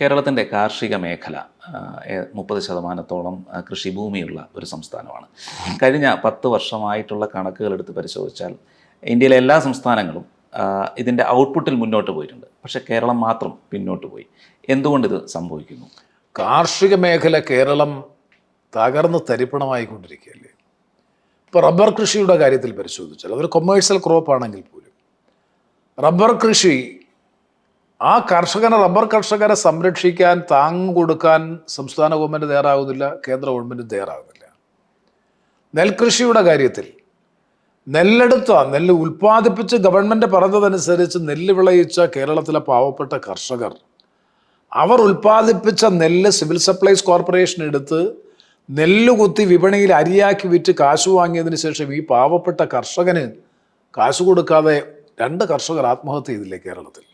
കേരളത്തിന്റെ കാർഷിക മേഖല മുപ്പത് ശതമാനത്തോളം കൃഷിഭൂമിയുള്ള ഒരു സംസ്ഥാനമാണ്. കഴിഞ്ഞ പത്ത് വർഷമായിട്ടുള്ള കണക്കുകൾ എടുത്ത് പരിശോധിച്ചാൽ ഇന്ത്യയിലെ എല്ലാ സംസ്ഥാനങ്ങളും ഇതിന്റെ ഔട്ട്പുട്ടിൽ മുന്നോട്ട് പോയിട്ടുണ്ട്. പക്ഷേ കേരളം മാത്രം പിന്നോട്ട് പോയി. എന്തുകൊണ്ട് ഇത് സംഭവിക്കുന്നു? കാർഷിക മേഖല കേരളം തകർന്ന് തരിപ്പണമായിക്കൊണ്ടിരിക്കുകയല്ലേ? ഇപ്പോൾ റബ്ബർ കൃഷിയുടെ കാര്യത്തിൽ പരിശോധിച്ചാൽ അതൊരു കൊമേഴ്സ്യൽ ക്രോപ്പ് ആണെങ്കിൽ പോലും റബ്ബർ കൃഷി ആ കർഷകനെ റബ്ബർ കർഷകരെ സംരക്ഷിക്കാൻ താങ്ങ് കൊടുക്കാൻ സംസ്ഥാന ഗവൺമെന്റ് തയ്യാറാകുന്നില്ല കേന്ദ്ര ഗവൺമെന്റ് തയ്യാറാകുന്നില്ല നെൽകൃഷിയുടെ കാര്യത്തിൽ നെല്ലെടുത്ത നെല്ല് ഉൽപ്പാദിപ്പിച്ച് ഗവൺമെന്റ് പറഞ്ഞതനുസരിച്ച് നെല്ല് വിളയിച്ച കേരളത്തിലെ പാവപ്പെട്ട കർഷകർ അവർ ഉൽപ്പാദിപ്പിച്ച നെല്ല് സിവിൽ സപ്ലൈസ് കോർപ്പറേഷൻ എടുത്ത് നെല്ല് കുത്തി വിപണിയിൽ അരിയാക്കി വിറ്റ് കാശ് വാങ്ങിയതിന് ശേഷം ഈ പാവപ്പെട്ട കർഷകന് കാശ് കൊടുക്കാതെ രണ്ട് കർഷകർ ആത്മഹത്യ ചെയ്തില്ലേ കേരളത്തിൽ?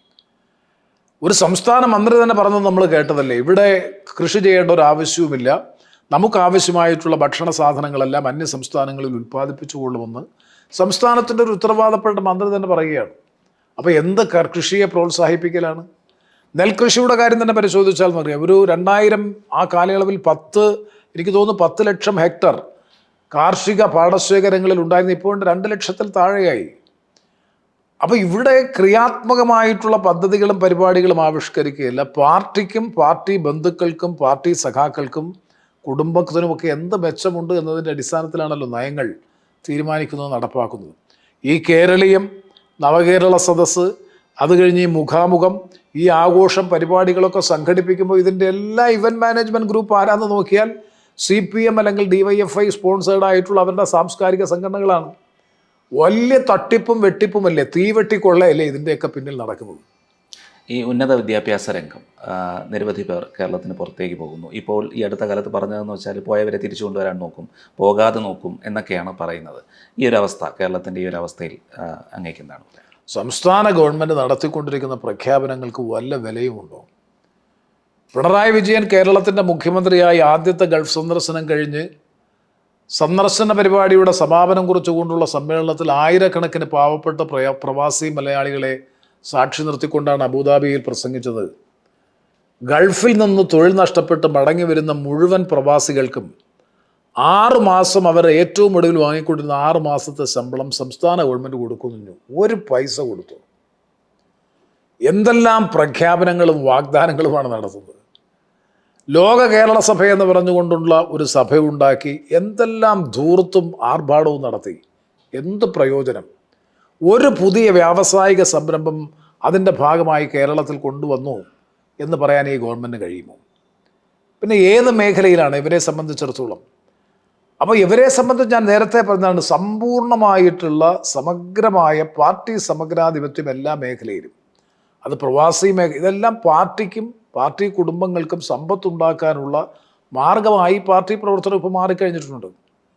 ഒരു സംസ്ഥാന മന്ത്രി തന്നെ പറഞ്ഞത് നമ്മൾ കേട്ടതല്ലേ? ഇവിടെ കൃഷി ചെയ്യേണ്ട ഒരു ആവശ്യവുമില്ല. നമുക്ക് ആവശ്യമായിട്ടുള്ള ഭക്ഷണ സാധനങ്ങളെല്ലാം അന്യ സംസ്ഥാനങ്ങളിൽ ഉൽപ്പാദിപ്പിച്ചു കൊള്ളുമെന്ന് സംസ്ഥാനത്തിന്റെ ഒരു ഉത്തരവാദപ്പെട്ട മന്ത്രി തന്നെ പറയുകയാണ്. അപ്പോൾ എന്ത് കൃഷിയെ പ്രോത്സാഹിപ്പിക്കലാണ്? നെൽകൃഷിയുടെ കാര്യം തന്നെ പരിശോധിച്ചാൽ നോക്കിയാൽ ഒരു രണ്ടായിരം ആ കാലയളവിൽ പത്ത് എനിക്ക് തോന്നുന്നു പത്ത് ലക്ഷം ഹെക്ടർ കാർഷിക പാടശേഖരങ്ങളിൽ ഉണ്ടായിരുന്ന. ഇപ്പോൾ രണ്ട് ലക്ഷത്തിൽ താഴെയായി. അപ്പോൾ ഇവിടെ ക്രിയാത്മകമായിട്ടുള്ള പദ്ധതികളും പരിപാടികളും ആവിഷ്കരിക്കുകയില്ല. പാർട്ടിക്കും പാർട്ടി ബന്ധുക്കൾക്കും പാർട്ടി സഖാക്കൾക്കും കുടുംബത്തിനുമൊക്കെ എന്ത് മെച്ചമുണ്ട് എന്നതിന്റെ അടിസ്ഥാനത്തിലാണല്ലോ നയങ്ങൾ തീരുമാനിക്കുന്നത് നടപ്പാക്കുന്നത്. ഈ കേരളീയം നവകേരള സദസ്സ് അത് കഴിഞ്ഞ് ഈ മുഖാമുഖം ഈ ആഘോഷം പരിപാടികളൊക്കെ സംഘടിപ്പിക്കുമ്പോൾ ഇതിന്റെ എല്ലാ ഇവന്റ് മാനേജ്മെന്റ് ഗ്രൂപ്പ് ആരാന്ന് നോക്കിയാൽ സി പി എം അല്ലെങ്കിൽ D Y F I sponsored ആയിട്ടുള്ള അവരുടെ സാംസ്കാരിക സംഘടനകളാണ്. വലിയ തട്ടിപ്പും വെട്ടിപ്പുമല്ലേ തീവെട്ടിക്കൊള്ളയല്ലേ ഇതിന്റെയൊക്കെ പിന്നിൽ നടക്കുന്നത്? ഈ ഉന്നത വിദ്യാഭ്യാസ രംഗം നിരവധി പേർ കേരളത്തിന് പുറത്തേക്ക് പോകുന്നു. ഇപ്പോൾ ഈ അടുത്ത കാലത്ത് പറഞ്ഞതെന്ന് വെച്ചാൽ പോയവരെ തിരിച്ചു കൊണ്ടുവരാൻ നോക്കും പോകാതെ നോക്കും എന്നൊക്കെയാണ് പറയുന്നത്. ഈ ഒരു അവസ്ഥ കേരളത്തിന്റെ ഈ ഒരു അവസ്ഥയിൽ ആ, അങ്ങേക്ക് എന്താണ് പറയുക സംസ്ഥാന ഗവൺമെന്റ് നടത്തിക്കൊണ്ടിരിക്കുന്ന പ്രഖ്യാപനങ്ങൾക്ക് വല്ല വിലയുമുണ്ടോ? പിണറായി വിജയൻ കേരളത്തിന്റെ മുഖ്യമന്ത്രിയായി ആദ്യത്തെ ഗൾഫ് സന്ദർശനം കഴിഞ്ഞ് സന്ദർശന പരിപാടിയുടെ സമാപനം കുറിച്ചുകൊണ്ടുള്ള സമ്മേളനത്തിൽ ആയിരക്കണക്കിന് പാവപ്പെട്ട പ്രയ പ്രവാസി മലയാളികളെ സാക്ഷി നിർത്തിക്കൊണ്ടാണ് അബുദാബിയിൽ പ്രസംഗിച്ചത്. ഗൾഫിൽ നിന്ന് തൊഴിൽ നഷ്ടപ്പെട്ട് മടങ്ങി വരുന്ന മുഴുവൻ പ്രവാസികൾക്കും ആറ് മാസം അവർ ഏറ്റവും ഒടുവിൽ വാങ്ങിക്കൊണ്ടിരുന്ന ആറ് മാസത്തെ ശമ്പളം സംസ്ഥാന ഗവൺമെന്റ് കൊടുക്കുന്നു. ഒരു പൈസ കൊടുത്തു. എന്തെല്ലാം പ്രഖ്യാപനങ്ങളും വാഗ്ദാനങ്ങളുമാണ് നടത്തുന്നത്. ലോക കേരള സഭ എന്ന് പറഞ്ഞുകൊണ്ടുള്ള ഒരു സഭ ഉണ്ടാക്കി എന്തെല്ലാം ധൂർത്തും ആർഭാടവും നടത്തി. എന്ത് പ്രയോജനം. ഒരു പുതിയ വ്യാവസായിക സംരംഭം അതിന്റെ ഭാഗമായി കേരളത്തിൽ കൊണ്ടുവന്നു എന്ന് പറയാൻ ഈ ഗവൺമെന്റ് കഴിയുമോ? പിന്നെ ഏത് മേഖലയിലാണ് ഇവരെ സംബന്ധിച്ചിടത്തോളം? അപ്പോൾ ഇവരെ സംബന്ധിച്ച് ഞാൻ നേരത്തെ പറഞ്ഞതാണ് സമ്പൂർണമായിട്ടുള്ള സമഗ്രമായ പാർട്ടി സമഗ്രാധിപത്യം എല്ലാ മേഖലയിലും. അത് പ്രവാസി മേഖല ഇതെല്ലാം പാർട്ടിക്കും പാർട്ടി കുടുംബങ്ങൾക്കും സമ്പത്തുണ്ടാക്കാനുള്ള മാർഗമായി പാർട്ടി പ്രവർത്തനം ഇപ്പോൾ മാറിക്കഴിഞ്ഞിട്ടുണ്ട്.